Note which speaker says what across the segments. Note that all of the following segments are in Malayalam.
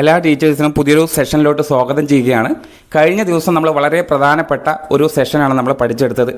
Speaker 1: എല്ലാ ടീച്ചേഴ്സിനും പുതിയൊരു സെഷനിലോട്ട് സ്വാഗതം ചെയ്യുകയാണ്. കഴിഞ്ഞ ദിവസം നമ്മൾ വളരെ പ്രധാനപ്പെട്ട ഒരു സെഷനാണ് നമ്മൾ പഠിച്ചെടുത്തത്.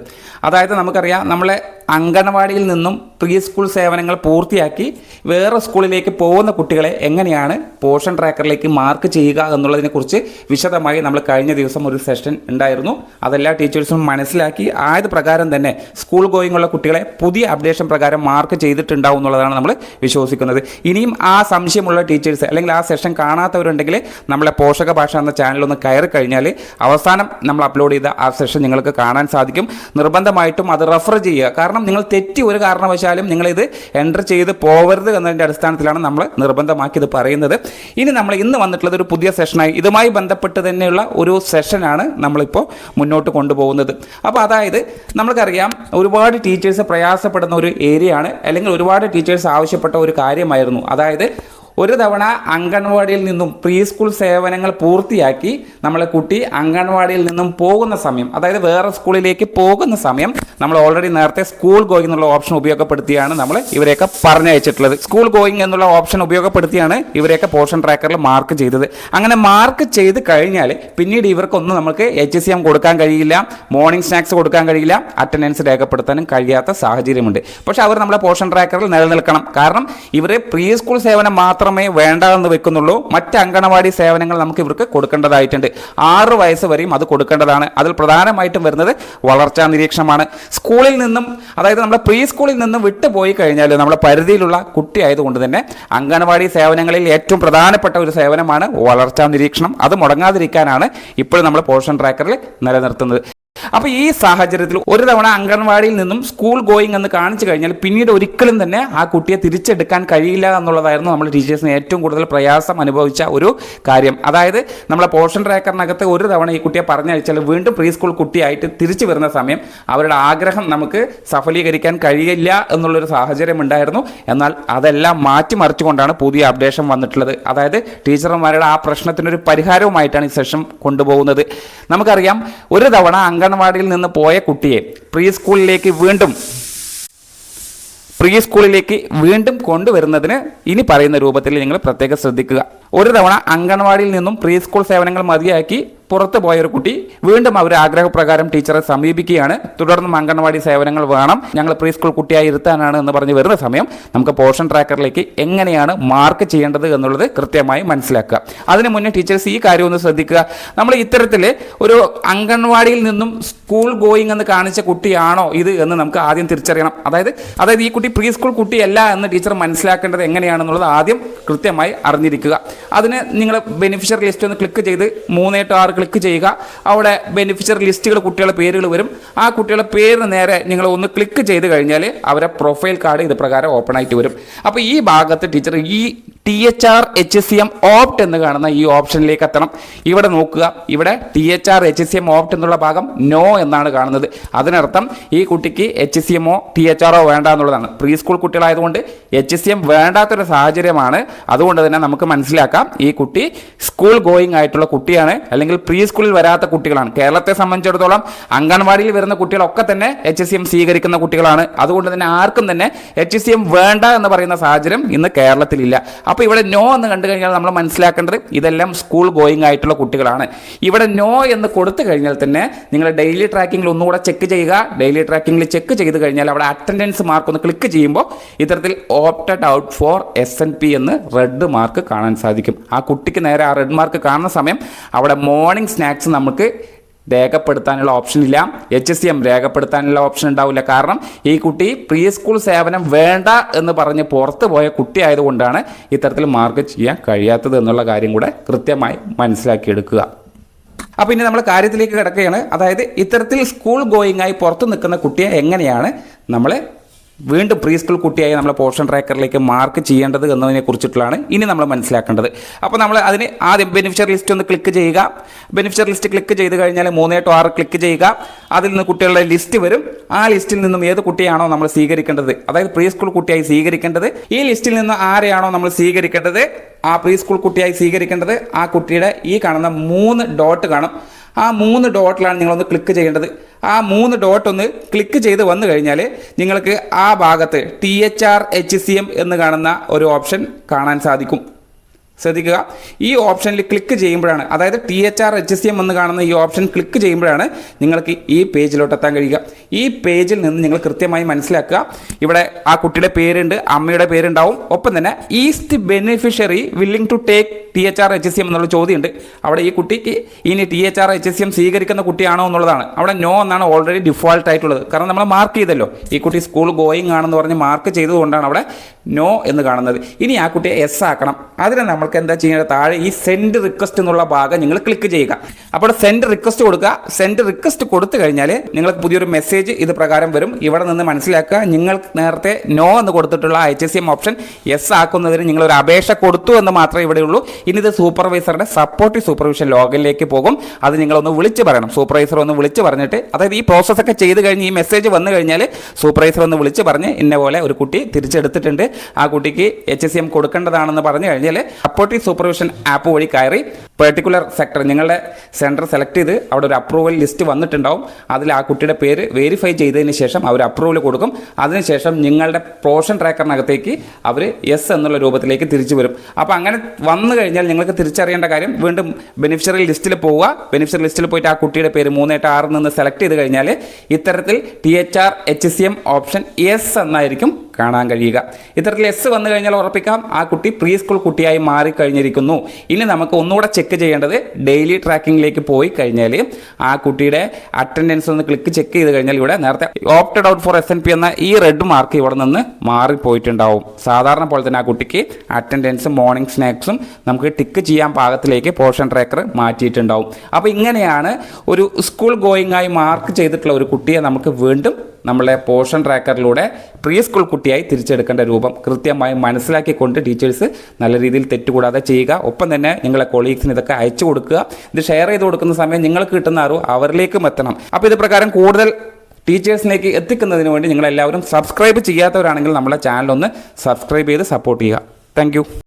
Speaker 1: അതായത് നമുക്കറിയാം നമ്മളെ അങ്കണവാടിയിൽ നിന്നും പ്രീ സ്കൂൾ സേവനങ്ങൾ പൂർത്തിയാക്കി വേറെ സ്കൂളിലേക്ക് പോകുന്ന കുട്ടികളെ എങ്ങനെയാണ് പോഷൻ ട്രാക്കറിലേക്ക് മാർക്ക് ചെയ്യുക എന്നുള്ളതിനെക്കുറിച്ച് വിശദമായി നമ്മൾ കഴിഞ്ഞ ദിവസം ഒരു സെഷൻ ഉണ്ടായിരുന്നു. അതെല്ലാ ടീച്ചേഴ്സും മനസ്സിലാക്കി ആയത് പ്രകാരം തന്നെ സ്കൂൾ ഗോയിങ് ഉള്ള കുട്ടികളെ പുതിയ അപ്ഡേഷൻ പ്രകാരം മാർക്ക് ചെയ്തിട്ടുണ്ടാവും എന്നുള്ളതാണ് നമ്മൾ വിശ്വസിക്കുന്നത്. ഇനിയും ആ സംശയമുള്ള ടീച്ചേഴ്സ് അല്ലെങ്കിൽ ആ സെഷൻ കാണാത്തവരുണ്ടെങ്കിൽ നമ്മളെ പോഷക ഭാഷ എന്ന ചാനൽ ഒന്ന് കയറി കഴിഞ്ഞാൽ അവസാനം നമ്മൾ അപ്ലോഡ് ചെയ്ത ആ സെഷൻ നിങ്ങൾക്ക് കാണാൻ സാധിക്കും. നിർബന്ധമായിട്ടും അത് റെഫർ ചെയ്യുക. കാരണം നിങ്ങൾ തെറ്റി ഒരു കാരണവശാലും നിങ്ങളിത് എന്റർ ചെയ്ത് പോകരുത് എന്നതിന്റെ അടിസ്ഥാനത്തിലാണ് നമ്മൾ നിർബന്ധമാക്കി ഇത് പറയുന്നത്. ഇനി നമ്മൾ ഇന്ന് വന്നിട്ടുള്ളത് ഒരു പുതിയ സെഷനായി ഇതുമായി ബന്ധപ്പെട്ട് തന്നെയുള്ള ഒരു സെഷനാണ് നമ്മളിപ്പോൾ മുന്നോട്ട് കൊണ്ടുപോകുന്നത്. അപ്പോൾ അതായത് നമുക്കറിയാം ഒരുപാട് ടീച്ചേഴ്സ് പ്രയാസപ്പെടുന്ന ഒരു ഏരിയയാണ് അല്ലെങ്കിൽ ഒരുപാട് ടീച്ചേഴ്സ് ആവശ്യപ്പെട്ട ഒരു കാര്യമായിരുന്നു. അതായത് ഒരു തവണ അംഗൻവാടിയിൽ നിന്നും പ്രീ സ്കൂൾ സേവനങ്ങൾ പൂർത്തിയാക്കി നമ്മളെ കുട്ടി അംഗൻവാടിയിൽ നിന്നും പോകുന്ന സമയം അതായത് വേറെ സ്കൂളിലേക്ക് പോകുന്ന സമയം നമ്മൾ ഓൾറെഡി നേരത്തെ സ്കൂൾ ഗോയിങ് എന്നുള്ള ഓപ്ഷൻ ഉപയോഗപ്പെടുത്തിയാണ് നമ്മൾ ഇവരെയൊക്കെ പറഞ്ഞയച്ചിട്ടുള്ളത്. സ്കൂൾ ഗോയിങ് എന്നുള്ള ഓപ്ഷൻ ഉപയോഗപ്പെടുത്തിയാണ് ഇവരെയൊക്കെ പോർഷൻ ട്രാക്കറിൽ മാർക്ക് ചെയ്തത്. അങ്ങനെ മാർക്ക് ചെയ്ത് കഴിഞ്ഞാൽ പിന്നീട് ഇവർക്കൊന്നും നമുക്ക് എച്ച് സി എം കൊടുക്കാൻ കഴിയില്ല മോർണിംഗ് സ്നാക്സ് കൊടുക്കാൻ കഴിയില്ല അറ്റൻഡൻസ് രേഖപ്പെടുത്താനും കഴിയാത്ത സാഹചര്യമുണ്ട്. പക്ഷെ അവർ നമ്മളെ പോർഷൻ ട്രാക്കറിൽ നിലനിൽക്കണം. കാരണം ഇവർ പ്രീ സ്കൂൾ സേവനം മാത്രമേ വേണ്ട എന്ന് വെക്കുന്നുള്ളൂ. മറ്റ് അങ്കണവാടി സേവനങ്ങൾ നമുക്ക് ഇവർക്ക് കൊടുക്കേണ്ടതായിട്ടുണ്ട്. ആറ് വയസ്സ് വരെയും അത് കൊടുക്കേണ്ടതാണ്. അതിൽ പ്രധാനമായിട്ടും വരുന്നത് വളർച്ചാ നിരീക്ഷണമാണ്. സ്കൂളിൽ നിന്നും അതായത് നമ്മുടെ പ്രീ സ്കൂളിൽ നിന്നും വിട്ടുപോയി കഴിഞ്ഞാൽ നമ്മുടെ പരിധിയിലുള്ള കുട്ടി ആയതുകൊണ്ട് തന്നെ അങ്കണവാടി സേവനങ്ങളിൽ ഏറ്റവും പ്രധാനപ്പെട്ട ഒരു സേവനമാണ് വളർച്ചാ നിരീക്ഷണം. അത് മുടങ്ങാതിരിക്കാനാണ് ഇപ്പോഴും നമ്മൾ പോഷൻ ട്രാക്കറിൽ നിലനിർത്തുന്നത്. അപ്പോൾ ഈ സാഹചര്യത്തിൽ ഒരു തവണ അംഗൻവാടിയിൽ നിന്നും സ്കൂൾ ഗോയിങ് എന്ന് കാണിച്ചു കഴിഞ്ഞാൽ പിന്നീട് ഒരിക്കലും തന്നെ ആ കുട്ടിയെ തിരിച്ചെടുക്കാൻ കഴിയില്ല എന്നുള്ളതായിരുന്നു നമ്മൾ ടീച്ചേഴ്സിന് ഏറ്റവും കൂടുതൽ പ്രയാസം അനുഭവിച്ച ഒരു കാര്യം. അതായത് നമ്മളെ പോർഷൻ ട്രാക്കറിനകത്ത് ഒരു തവണ ഈ കുട്ടിയെ പറഞ്ഞയച്ചാൽ വീണ്ടും പ്രീ സ്കൂൾ കുട്ടിയായിട്ട് തിരിച്ചു വരുന്ന സമയം അവരുടെ ആഗ്രഹം നമുക്ക് സഫലീകരിക്കാൻ കഴിയില്ല എന്നുള്ളൊരു സാഹചര്യം ഉണ്ടായിരുന്നു എന്നാൽ അതെല്ലാം മാറ്റിമറിച്ചുകൊണ്ടാണ് പുതിയ അപ്ഡേഷൻ വന്നിട്ടുള്ളത്. അതായത് ടീച്ചർമാരുടെ ആ പ്രശ്നത്തിനൊരു പരിഹാരവുമായിട്ടാണ് ഈ സെഷൻ കൊണ്ടുപോകുന്നത്. നമുക്കറിയാം ഒരു തവണ അംഗൻവാടിയിൽ നിന്ന് പോയ കുട്ടിയെ പ്രീ സ്കൂളിലേക്ക് വീണ്ടും പ്രീ സ്കൂളിലേക്ക് വീണ്ടും കൊണ്ടുവരുന്നതിന് ഇനി പറയുന്ന രൂപത്തിൽ നിങ്ങൾ പ്രത്യേകം ശ്രദ്ധിക്കുക. ഒരു തവണ അംഗൻവാടിയിൽ നിന്നും പ്രീ സ്കൂൾ സേവനങ്ങൾ മതിയാക്കി പുറത്ത് പോയൊരു കുട്ടി വീണ്ടും അവർ ആഗ്രഹപ്രകാരം ടീച്ചറെ സമീപിക്കുകയാണ്. തുടർന്ന് അംഗൻവാടി സേവനങ്ങൾ വേണം. ഞങ്ങൾ പ്രീ സ്കൂൾ കുട്ടിയായി ഇരുത്താനാണ് എന്ന് പറഞ്ഞ് വരുന്ന സമയം നമുക്ക് പോർഷൻ ട്രാക്കറിലേക്ക് എങ്ങനെയാണ് മാർക്ക് ചെയ്യേണ്ടത് എന്നുള്ളത് കൃത്യമായി മനസ്സിലാക്കുക. അതിന് മുന്നേ ടീച്ചേഴ്സ് ഈ കാര്യം ഒന്ന് ശ്രദ്ധിക്കുക. നമ്മൾ ഇത്തരത്തിൽ ഒരു അംഗൻവാടിയിൽ നിന്നും സ്കൂൾ ഗോയിങ് എന്ന് കാണിച്ച കുട്ടിയാണോ ഇത് എന്ന് നമുക്ക് ആദ്യം തിരിച്ചറിയണം. അതായത് അതായത് ഈ കുട്ടി പ്രീ സ്കൂൾ കുട്ടിയല്ല എന്ന് ടീച്ചർ മനസ്സിലാക്കേണ്ടത് എങ്ങനെയാണെന്നുള്ളത് ആദ്യം കൃത്യമായി അറിഞ്ഞിരിക്കുക. അതിന് നിങ്ങൾ ബെനിഫിഷ്യറി ലിസ്റ്റ് ഒന്ന് ക്ലിക്ക് ചെയ്ത് മൂന്ന് ടു ആറ് ക്ലിക്ക് ചെയ്യുക. അവിടെ ബെനിഫിഷ്യറി ലിസ്റ്റുകൾ കുട്ടികളുടെ പേരുകൾ വരും. ആ കുട്ടികളുടെ പേര് നേരെ നിങ്ങൾ ഒന്ന് ക്ലിക്ക് ചെയ്ത് കഴിഞ്ഞാൽ അവരെ പ്രൊഫൈൽ കാർഡ് ഇത് പ്രകാരം ഓപ്പൺ ആയിട്ട് വരും. അപ്പോൾ ഈ ഭാഗത്ത് ടീച്ചർ ഈ T H R H C M opt എന്ന് കാണുന്ന ഈ ഓപ്ഷനിലേക്ക് എത്തണം. ഇവിടെ നോക്കുക. ഇവിടെ T H R H C M opt എന്നുള്ള ഭാഗം നോ എന്നാണ് കാണുന്നത്. അതിനർത്ഥം ഈ കുട്ടിക്ക് എച്ച് സി എമ്മോ ടി എച്ച് ആറോ വേണ്ട എന്നുള്ളതാണ്. പ്രീ സ്കൂൾ കുട്ടികളായതുകൊണ്ട് എച്ച് സി എം വേണ്ടാത്തൊരു സാഹചര്യമാണ്. അതുകൊണ്ട് തന്നെ നമുക്ക് മനസ്സിലാക്കാം. ഈ കുട്ടി സ്കൂൾ ഗോയിങ് ആയിട്ടുള്ള കുട്ടിയാണ്. അല്ലെങ്കിൽ പ്രീ സ്കൂളിൽ വരാത്ത കുട്ടികളാണ്. കേരളത്തെ സംബന്ധിച്ചിടത്തോളം അംഗൻവാടിയിൽ വരുന്ന കുട്ടികളൊക്കെ തന്നെ എച്ച് സി എം സ്വീകരിക്കുന്ന കുട്ടികളാണ്. അതുകൊണ്ട് തന്നെ ആർക്കും തന്നെ എച്ച് സി എം വേണ്ട എന്ന് പറയുന്ന സാഹചര്യം ഇന്ന് കേരളത്തിലില്ല. അപ്പോൾ ഇവിടെ നോ എന്ന് കണ്ടു കഴിഞ്ഞാൽ നമ്മൾ മനസ്സിലാക്കേണ്ടത് ഇതെല്ലാം സ്കൂൾ ഗോയിങ് ആയിട്ടുള്ള കുട്ടികളാണ്. ഇവിടെ നോ എന്ന് കൊടുത്തു കഴിഞ്ഞാൽ തന്നെ നിങ്ങൾ ഡെയിലി ട്രാക്കിങ്ങിൽ ഒന്നുകൂടെ ചെക്ക് ചെയ്യുക. ഡെയിലി ട്രാക്കിങ്ങിൽ ചെക്ക് ചെയ്ത് കഴിഞ്ഞാൽ അവിടെ അറ്റൻഡൻസ് മാർക്ക് ഒന്ന് ക്ലിക്ക് ചെയ്യുമ്പോൾ ഇത്തരത്തിൽ opted out for S N P എന്ന് റെഡ് മാർക്ക് കാണാൻ സാധിക്കും. ആ കുട്ടിക്ക് നേരെ ആ റെഡ് മാർക്ക് കാണുന്ന സമയം അവിടെ മോർണിംഗ് സ്നാക്സ് നമുക്ക് രേഖപ്പെടുത്താനുള്ള ഓപ്ഷൻ ഇല്ല. എച്ച് എസ് എം രേഖപ്പെടുത്താനുള്ള ഓപ്ഷൻ ഉണ്ടാവില്ല. കാരണം ഈ കുട്ടി പ്രീ സ്കൂൾ സേവനം വേണ്ട എന്ന് പറഞ്ഞ് പുറത്ത് പോയ കുട്ടിയായതുകൊണ്ടാണ് ഇത്തരത്തിൽ മാർക്ക് ചെയ്യാൻ കഴിയാത്തത് എന്നുള്ള കാര്യം കൂടെ കൃത്യമായി മനസ്സിലാക്കിയെടുക്കുക. അപ്പോൾ ഇനി നമ്മൾ കാര്യത്തിലേക്ക് കിടക്കുകയാണ്. അതായത് ഇത്തരത്തിൽ സ്കൂൾ ഗോയിങ് ആയി പുറത്ത് നിൽക്കുന്ന കുട്ടിയെ എങ്ങനെയാണ് നമ്മൾ വീണ്ടും പ്രീ സ്കൂൾ കുട്ടിയായി നമ്മൾ പോർഷൻ ട്രാക്കറിലേക്ക് മാർക്ക് ചെയ്യേണ്ടത് എന്നതിനെ കുറിച്ചിട്ടുള്ളതാണ് ഇനി നമ്മൾ മനസ്സിലാക്കേണ്ടത്. അപ്പോൾ നമ്മൾ അതിന് ആദ്യം ബെനിഫിഷ്യറി ലിസ്റ്റ് ഒന്ന് ക്ലിക്ക് ചെയ്യുക. ബെനിഫിഷ്യറി ലിസ്റ്റ് ക്ലിക്ക് ചെയ്ത് കഴിഞ്ഞാൽ മൂന്നേ ടു ആറ് ക്ലിക്ക് ചെയ്യുക. അതിൽ നിന്ന് കുട്ടികളുടെ ലിസ്റ്റ് വരും. ആ ലിസ്റ്റിൽ നിന്നും ഏത് കുട്ടിയാണോ നമ്മൾ സ്വീകരിക്കേണ്ടത്? അതായത് പ്രീ സ്കൂൾ കുട്ടിയായി സ്വീകരിക്കേണ്ടത്. ഈ ലിസ്റ്റിൽ നിന്ന് ആരെയാണോ നമ്മൾ സ്വീകരിക്കേണ്ടത്? ആ പ്രീ സ്കൂൾ കുട്ടിയായി സ്വീകരിക്കേണ്ടത് ആ കുട്ടിയുടെ ഈ കാണുന്ന മൂന്ന് ഡോട്ട് കാണും. ആ മൂന്ന് ഡോട്ടിലാണ് നിങ്ങളൊന്ന് ക്ലിക്ക് ചെയ്യേണ്ടത്. ആ മൂന്ന് ഡോട്ട് ഒന്ന് ക്ലിക്ക് ചെയ്ത് വന്നു കഴിഞ്ഞാൽ നിങ്ങൾക്ക് ആ ഭാഗത്ത് T H R H C M എന്ന് കാണുന്ന ഒരു ഓപ്ഷൻ കാണാൻ സാധിക്കും. ശ്രദ്ധിക്കുക. ഈ ഓപ്ഷനിൽ ക്ലിക്ക് ചെയ്യുമ്പോഴാണ് അതായത് T H R H S M എന്ന് കാണുന്ന ഈ ഓപ്ഷൻ ക്ലിക്ക് ചെയ്യുമ്പോഴാണ് നിങ്ങൾക്ക് ഈ പേജിലോട്ട് എത്താൻ കഴിയുക. ഈ പേജിൽ നിന്ന് നിങ്ങൾ കൃത്യമായി മനസ്സിലാക്കുക. ഇവിടെ ആ കുട്ടിയുടെ പേരുണ്ട് അമ്മയുടെ പേരുണ്ടാവും. ഒപ്പം തന്നെ is beneficiary willing to take T H R H S M എന്നുള്ള ചോദ്യമുണ്ട്. അവിടെ ഈ കുട്ടിക്ക് ഇനി T H R H S M സ്വീകരിക്കുന്ന കുട്ടിയാണോ എന്നുള്ളതാണ്. അവിടെ നോ എന്നാണ് ഓൾറെഡി ഡിഫോൾട്ട് ആയിട്ടുള്ളത്. കാരണം നമ്മൾ മാർക്ക് ചെയ്തല്ലോ. ഈ കുട്ടി സ്കൂൾ ഗോയിങ് ആണെന്ന് പറഞ്ഞ് മാർക്ക് ചെയ്തുകൊണ്ടാണ് അവിടെ നോ എന്ന് കാണുന്നത്. ഇനി ആ കുട്ടിയെ എസ് ആക്കണം. അതിന് നമ്മൾക്ക് എന്താ ചെയ്യേണ്ടത്? താഴെ ഈ സെൻഡ് റിക്വസ്റ്റ് എന്നുള്ള ഭാഗം നിങ്ങൾ ക്ലിക്ക് ചെയ്യുക. അപ്പോൾ സെൻഡ് റിക്വസ്റ്റ് കൊടുക്കുക. സെൻഡ് റിക്വസ്റ്റ് കൊടുത്തു കഴിഞ്ഞാൽ നിങ്ങൾക്ക് പുതിയൊരു മെസ്സേജ് ഇത് പ്രകാരം വരും. ഇവിടെ നിന്ന് മനസ്സിലാക്കുക നിങ്ങൾ നേരത്തെ നോ എന്ന് കൊടുത്തിട്ടുള്ള H S M option yes ആക്കുന്നതിന് നിങ്ങൾ ഒരു അപേക്ഷ കൊടുത്തു എന്ന് മാത്രമേ ഇവിടെ ഉള്ളൂ. ഇനി ഇത് സൂപ്പർവൈസറുടെ സപ്പോർട്ടീവ് സൂപ്പർവിഷൻ ലോഗിലേക്ക് പോകും. അത് നിങ്ങളൊന്ന് വിളിച്ച് പറയണം. സൂപ്പർവൈസർ ഒന്ന് വിളിച്ച് പറഞ്ഞിട്ട് അതായത് ഈ പ്രോസസ്സ് ഒക്കെ ചെയ്ത് കഴിഞ്ഞ് ഈ മെസ്സേജ് വന്നു കഴിഞ്ഞാൽ സൂപ്പർവൈസർ ഒന്ന് വിളിച്ച് പറഞ്ഞ് ഇന്ന പോലെ ഒരു കുട്ടി തിരിച്ചെടുത്തിട്ടുണ്ട്. ആ കുട്ടിക്ക് എച്ച് എസ് എം കൊടുക്കേണ്ടതാണെന്ന് പറഞ്ഞു കഴിഞ്ഞാൽ സപ്പോർട്ടീവ് സൂപ്പർവിഷൻ ആപ്പ് വഴി കയറി പെർട്ടിക്കുലർ സെക്ടർ നിങ്ങളുടെ സെന്റർ സെലക്ട് ചെയ്ത് അവിടെ ഒരു അപ്രൂവൽ ലിസ്റ്റ് വന്നിട്ടുണ്ടാവും. അതിൽ ആ കുട്ടിയുടെ പേര് വെരിഫൈ ചെയ്തതിന് ശേഷം അവർ അപ്രൂവൽ കൊടുക്കും. അതിനുശേഷം നിങ്ങളുടെ പോർഷൻ ട്രാക്കറിനകത്തേക്ക് അവർ എസ് എന്നുള്ള രൂപത്തിലേക്ക് തിരിച്ചു വരും. അപ്പോൾ അങ്ങനെ വന്നു കഴിഞ്ഞാൽ നിങ്ങൾക്ക് തിരിച്ചറിയേണ്ട കാര്യം വീണ്ടും ബെനിഫിഷ്യറി ലിസ്റ്റിൽ പോവുക. ബെനിഫിഷ്യറി ലിസ്റ്റിൽ പോയിട്ട് ആ കുട്ടിയുടെ പേര് മൂന്നേട്ട് ആറിൽ നിന്ന് സെലക്ട് ചെയ്ത് കഴിഞ്ഞാൽ ഇത്തരത്തിൽ T H R H C M option yes എന്നായിരിക്കും കാണാൻ കഴിയുക. ഇത്തരത്തിൽ എസ് വന്നു കഴിഞ്ഞാൽ ഉറപ്പിക്കാം. ആ കുട്ടി പ്രീ സ്കൂൾ കുട്ടിയായി മാറിക്കഴിഞ്ഞിരിക്കുന്നു. ഇനി നമുക്ക് ഒന്നുകൂടെ ചെക്ക് ചെയ്യേണ്ടത് ഡെയിലി ട്രാക്കിങ്ങിലേക്ക് പോയി കഴിഞ്ഞാൽ ആ കുട്ടിയുടെ അറ്റൻഡൻസ് ഒന്ന് ക്ലിക്ക് ചെക്ക് ചെയ്ത് കഴിഞ്ഞാൽ ഇവിടെ നേരത്തെ opted out for S N P എന്ന ഈ റെഡ് മാർക്ക് ഇവിടെ നിന്ന് മാറിപ്പോയിട്ടുണ്ടാവും. സാധാരണ പോലെ തന്നെ ആ കുട്ടിക്ക് അറ്റൻഡൻസും മോർണിംഗ് സ്നാക്സും നമുക്ക് ടിക്ക് ചെയ്യാൻ പാകത്തിലേക്ക് പോർഷൻ ട്രാക്കർ മാറ്റിയിട്ടുണ്ടാവും. അപ്പോൾ ഇങ്ങനെയാണ് ഒരു സ്കൂൾ ഗോയിങ് ആയി മാർക്ക് ചെയ്തിട്ടുള്ള ഒരു കുട്ടിയെ നമുക്ക് വീണ്ടും നമ്മളെ പോർഷൻ ട്രാക്കറിലൂടെ പ്രീ സ്കൂൾ കുട്ടിയായി തിരിച്ചെടുക്കേണ്ട രൂപം കൃത്യമായി മനസ്സിലാക്കിക്കൊണ്ട് ടീച്ചേഴ്സ് നല്ല രീതിയിൽ തെറ്റുകൂടാതെ ചെയ്യുക. ഒപ്പം തന്നെ നിങ്ങളെ കൊളീഗ്സിന് ഇതൊക്കെ അയച്ചു കൊടുക്കുക. ഇത് ഷെയർ ചെയ്ത് കൊടുക്കുന്ന സമയം നിങ്ങൾക്ക് കിട്ടുന്ന അറിവ് അവരിലേക്കും എത്തണം. അപ്പോൾ ഇത് പ്രകാരം കൂടുതൽ ടീച്ചേഴ്സിലേക്ക് എത്തിക്കുന്നതിന് വേണ്ടി നിങ്ങളെല്ലാവരും സബ്സ്ക്രൈബ് ചെയ്യാത്തവരാണെങ്കിൽ നമ്മളെ ചാനൽ ഒന്ന് സബ്സ്ക്രൈബ് ചെയ്ത് സപ്പോർട്ട് ചെയ്യുക. താങ്ക്